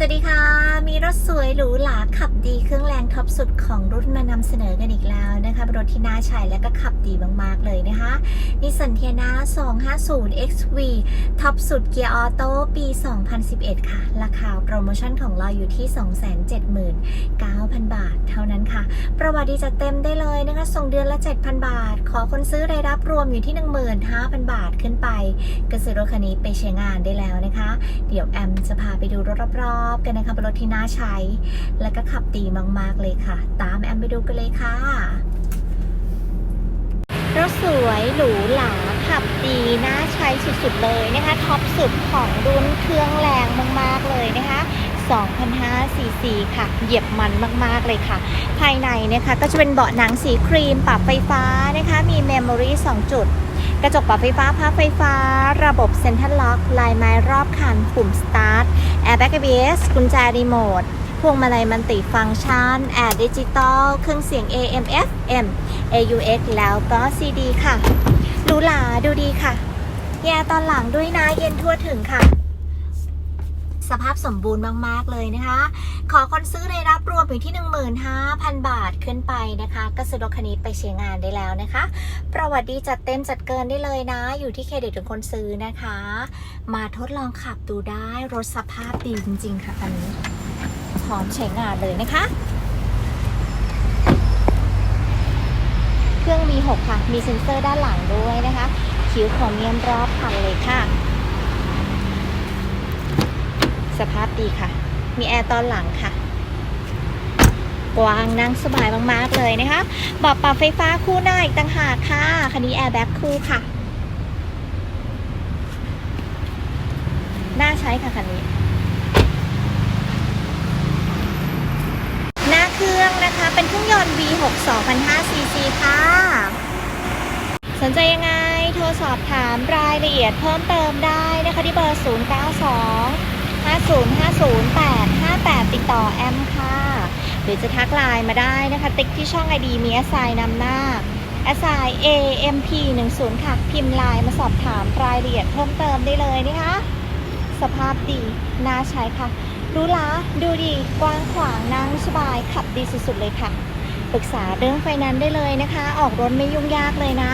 สวัสดีค่ะ มีรถสวยหรูหราขับดีเครื่องแรงท็อปสุดของรุ่นมานำเสนอกันอีกแล้วนะคะรถที่น่าใช้และก็ขับดีมากๆเลยนะคะนิสสันเทียนา 250 XV ท็อปสุดเกียร์ออโต้ปี 2011 ค่ะ ราคาโปรโมชั่นของเราอยู่ที่ 279,000 บาทเท่านั้นค่ะ ประวัติดีจัดเต็มได้เลยนะคะ ส่งเดือนละ 7,000 บาท ขอคนซื้อรายรับรวมอยู่ที่ 15,000 บาทขึ้นไป ก็ซื้อรถคันนี้ไปใช้งานได้แล้วนะคะเดี๋ยวแอมจะพาไปดูรถรอบๆ กันนะคะเป็นรถที่น่าใช้ และก็ขับดีมากๆเลยค่ะ ตามแอมไปดูกันเลยค่ะ รถสวยหรูหราขับดีน่าใช้สุดๆเลยนะคะท็อปสุดของรุ่นเครื่องแรงมากๆเลยนะคะ 2,500ซีซีค่ะ เหยียบมันมาก ๆ เลยค่ะ ภายในเนะคะก็จะเป็นเบาะหนังสีครีม ปรับไฟฟ้านะคะ มีเมมโมรี่2จุด กระจกปรับไฟฟ้าพับไฟฟ้า ระบบเซ็นทรัลล็อกลายไม้รอบคัน ปุ่มสตาร์ทแอร์แบ็ก ABS กุญแจรีโมทพวงมาลัยมันติฟังก์ชัน แอร์ดิจิตอล เครื่องเสียง AM FM AUX แล้วก็ CD ค่ะหรูหราดูดีค่ะ แย่ตอนหลังด้วยนะ เย็นทั่วถึงค่ะ สภาพสมบูรณ์มาก ๆ เลยนะคะ ขอคนซื้อได้รับรวมอยู่ที่ 15,000 บาทขึ้นไปนะคะ ก็ซื้อรถคันนี้ไปใช้งานได้แล้วนะคะ ประวัติดีจัดเต็มจัดเกินได้เลยนะ อยู่ที่เครดิตของคนซื้อนะคะ มาทดลองขับดูได้รถสภาพดีจริง ๆ ค่ะคันนี้พร้อมใช้งานเลยนะคะ เครื่องมี6ค่ะ มีเซ็นเซอร์ด้านหลังด้วยนะคะ คิ้วโครเมียมรอบคันเลยค่ะ สภาพ ดีค่ะ มีแอร์ตอนหลังค่ะ กว้างนั่งสบายมากๆเลยนะคะบอกปรับไฟฟ้าคู่หน้าอีกต่างหากค่ะ คันนี้แอร์แบ็คคู่ค่ะ น่าใช้ค่ะคันนี้ หน้าเครื่องนะคะ เป็นเครื่องยนต์ V6 2,500 cc ค่ะ สนใจยังไงโทรสอบถามรายละเอียดเพิ่มเติมได้นะคะที่เบอร์ 092 5050858 ติดต่อแอมค่ะ หรือจะทักไลน์มาได้นะคะ ติ๊กที่ช่อง ID มีแอสไซน์นำหน้าแอสไซน์ AMP 1 0ค่ะ พิมพ์ไลน์มาสอบถามรายละเอียดเพิ่มเติมได้เลยนะคะ สภาพดี น่าใช้ค่ะ รู้ละดูดี กว้างขวางนั่งสบาย ขับดีสุดๆเลยค่ะ ปรึกษาเรื่องไฟแนนซ์ได้เลยนะคะ ออกรถไม่ยุ่งยากเลยนะ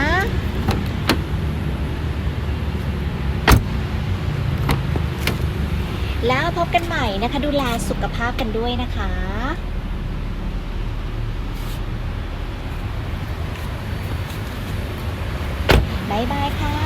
แล้ว พบกันใหม่นะคะ ดูแลสุขภาพกันด้วยนะคะบ๊ายบายค่ะ